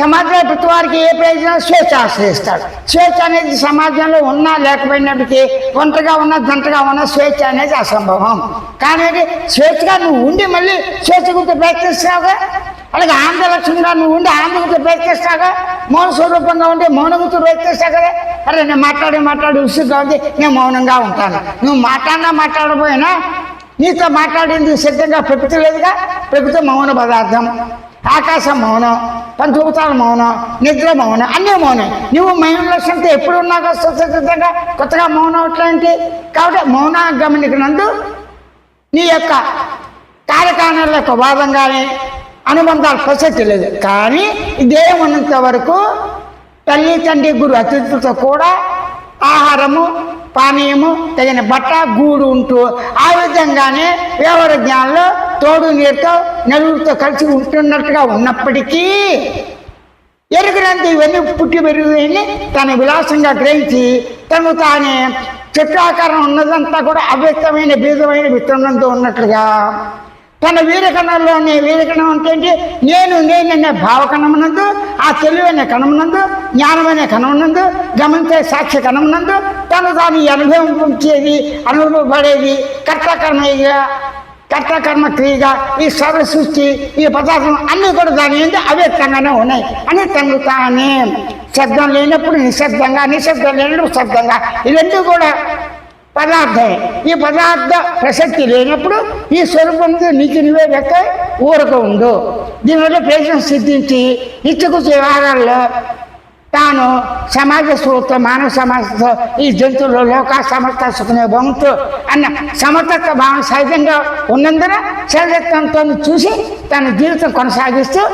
సమాజంలో ప్రతి వారికి ఏ ప్రయోజనం స్వేచ్ఛ ఆశ్రయిస్తాడు. స్వేచ్ఛ అనేది సమాజంలో ఉన్నా లేకపోయినప్పటికీ ఒంటరిగా ఉన్నా జంటగా ఉన్నా స్వేచ్ఛ అనేది అసంభవం. కానీ అది స్వేచ్ఛగా నువ్వు ఉండి మళ్ళీ స్వేచ్ఛ గురించి ప్రయత్నిస్తావుగా అలాగే ఆంధ్రలక్ష్మిగా నువ్వు ఉండి ఆంధ్ర గురించి ప్రయత్నిస్తావుగా మౌన స్వరూపంగా ఉండి మౌన గురించి ప్రయత్నిస్తావు కదా అరే నేను మాట్లాడి మాట్లాడి ఉసుగ్గా ఉంది నేను మౌనంగా ఉంటాను. నువ్వు మాట్లాడినా మాట్లాడకపోయినా నీతో మాట్లాడింది సిద్ధంగా ప్రకృతి లేదుగా? ప్రకృతి మౌన పదార్థం. ఆకాశం మౌనం పంచభూతాల మౌనం నిద్ర మౌనం అన్నీ మౌనం. నువ్వు మైండ్ లక్ష్యంతో ఎప్పుడు ఉన్నాక స్వతంత్రంగా కొత్తగా మౌనం అట్లాంటి. కాబట్టి మౌన గమనికనందు నీ యొక్క కార్యకారణాల యొక్క వాదంగానే అనుబంధాలు ప్రసక్తి లేదు. కానీ దేహం ఉన్నంత వరకు తల్లి తండ్రి గురు అతిథులతో కూడా ఆహారము పానీయము తగిన బట్ట గూడు ఉంటూ ఆ విధంగానే వ్యవహార జ్ఞానంలో తోడు నీరుతో నలుగురితో కలిసి ఉంటున్నట్టుగా ఉన్నప్పటికీ ఎరుగునంత ఇవన్నీ పుట్టి పెరుగుని తన విలాసంగా గ్రహించి తను తానే చిత్రాకారం ఉన్నదంతా కూడా అవ్యక్తమైన బీజమైన విత్తనంతో ఉన్నట్లుగా తన వీరకణంలోని వీరకణం అంటే ఏంటి? నేను నేననే భావకణమునందు ఆ తెలివైన కణమునందు జ్ఞానమైన కణమునందు గమనించే సాక్షి కణమునందు తను తాను అనుభవించేది అనుభవపడేది కర్తకర్మగా కర్తకర్మ క్రియగా ఈ సర్వ సృష్టి ఈ పదార్థం అన్నీ కూడా దాని ఏంటి అవ్యక్తంగానే ఉన్నాయి. అని తను తానే శబ్దం లేనప్పుడు నిశ్శబ్దంగా నిశ్శబ్దం లేనప్పుడు శబ్దంగా. ఇవన్నీ కూడా పదార్థమే. ఈ పదార్థ ప్రసక్తి లేనప్పుడు ఈ స్వరూపంతో నీకు నువ్వే లెక్క ఊరక ఉండు. దీనివల్ల ప్రయోజనం సిద్ధించి ఇచ్చుకు వ్యవహారాల్లో తాను సమాజ స్ఫూర్తితో మానవ సమాజంతో ఈ జంతువులు లోక సమర్థ సుఖమే భవంతు అన్న సమర్థత భావన సహజంగా ఉన్నందున సహజత్వంతో చూసి తన జీవితం కొనసాగిస్తూ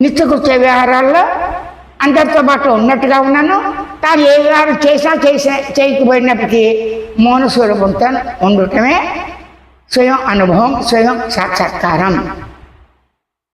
నిత్యకృత్య వ్యవహారాల్లో అందరితో పాటు ఉన్నట్టుగా ఉన్నాను తాను ఏ వ్యవహారం చేసినా చేసిన చేయకపోయినప్పటికీ మౌన స్వరూపంతో ఉండటమే స్వయం అనుభవం స్వయం సాక్షాత్కారం